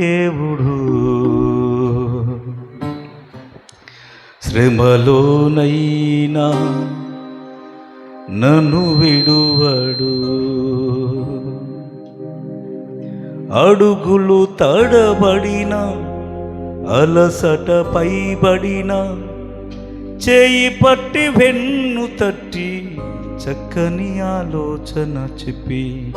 దేవుడు. శ్రమలోనైనా నన్ను విడువడు. అడుగులు తడబడిన అలసట పైబడిన చేయి పట్టి వెన్ను తట్టి చక్కని ఆలోచన చెప్పి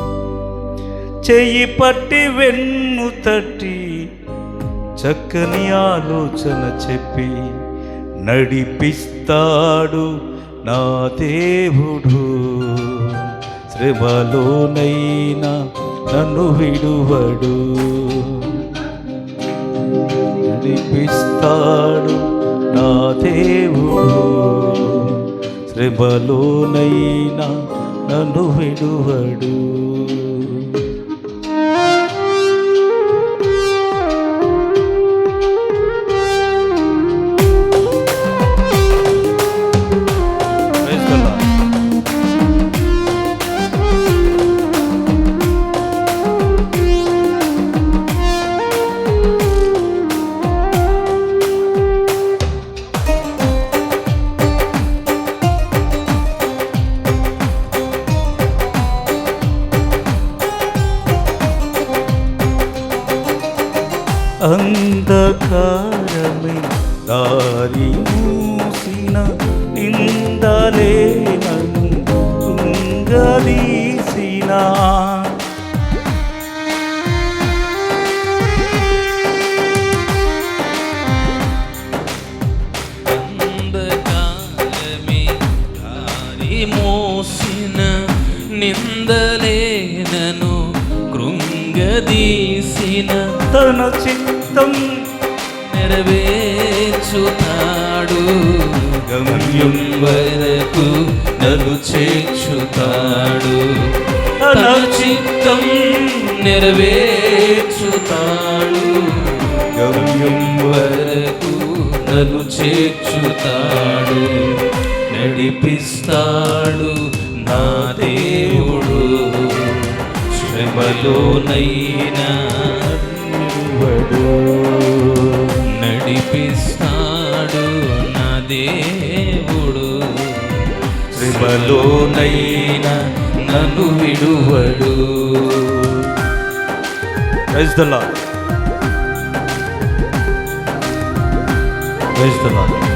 చెయ్యి పట్టి వెన్ను తట్టి చక్కని ఆలోచన చెప్పి నడిపిస్తాడు నా దేవుడు. శ్రమలోనైనా నన్ను విడువడు. నడిపిస్తాడు నా దేవుడు. శ్రమలోనైనా నన్ను విడువడు. అంధకారమే దారి మూసిన నిందలే నన్ను తుంగదీసిన మోసిన నిందలేనను కృంగదీసిన. తన చిత్తం నెరవేర్చుతాడు. గమ్యం వరకు నన్ను చేర్చుతాడు తన చిత్తం నెరవేర్చుతాడు. గమ్యం వరకు నన్ను చేర్చుతాడు నడిపిస్తాడు నా దేవుడు. శ్రమలోనైనా దేవుడు శ్రమలోనైనా నన్ను విడువడు ప్రైజ్ ద లార్డ్ ప్రైజ్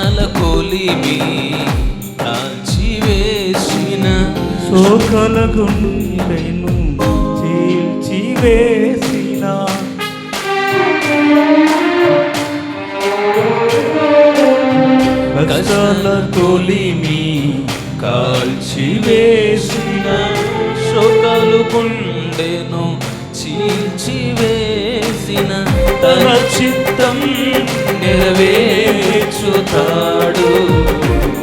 జ్ఞాన కొలిమి కాల్చివేసిన శోకల గుండెను చీల్చివేసిన. కష్టాల కొలిమి కాల్చివేసిన. శోకాలు గుండెను చీల్చివేసిన. తన చిత్తం నెరవేర్చుతాడు.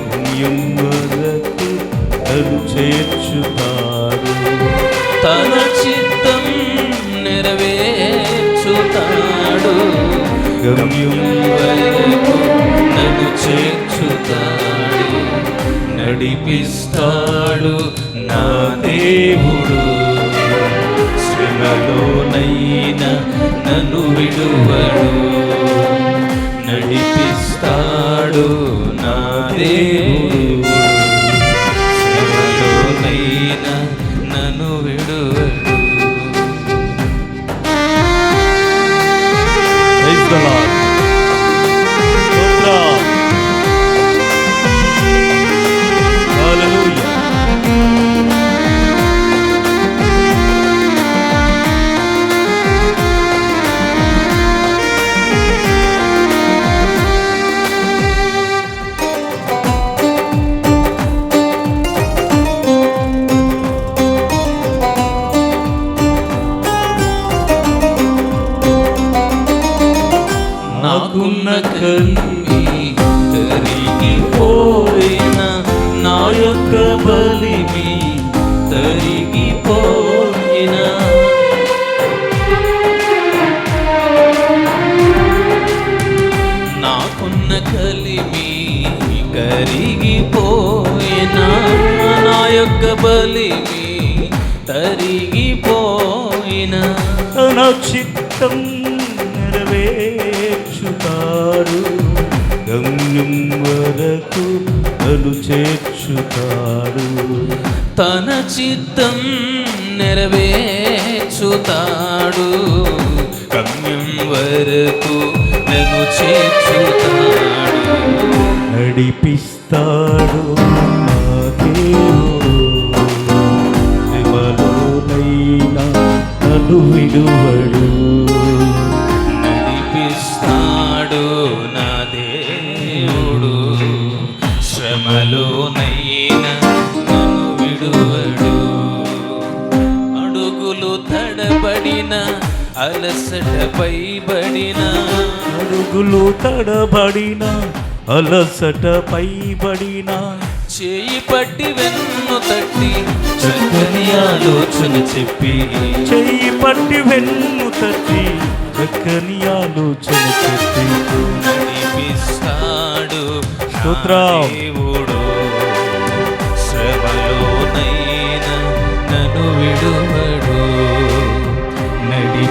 పుణ్యం వరకు చేర్చుతాడు. తన చిత్తం నెరవేర్చుతాడు. గమ్యం వరకు నన్ను చేర్చుతాడు. నడిపిస్తాడు నా దేవుడు. శ్రమలోనైనా నన్ను విడువడు. నడిపిస్తాడు నా దేవుడు. శ్రమలోనైనా నన్ను విడువడు. కలిమి కరిగిపోయినా? నా యొక్క బలిమి తరిగిపోయినా? తన చిత్తం నెరవేర్చుతాడు గమ్యం వరకు నన్ను చేర్చుతాడు తన చిత్తం నెరవేర్చుతాడు. గమ్యం వరకు నన్ను చేర్చుతాడు. నడిపిస్తాడు నా నన్ను విడువడు. అలసట పైబడిన అడుగులు తడబడిన అలసట పైబడిన చేయి పట్టి వెన్ను తట్టి చక్కని ఆలోచన చెప్పి. చెయ్యి పట్టి వెన్ను తట్టి చక్కని ఆలోచన చెప్పి. నడిపిస్తాడు స్తోత్రం.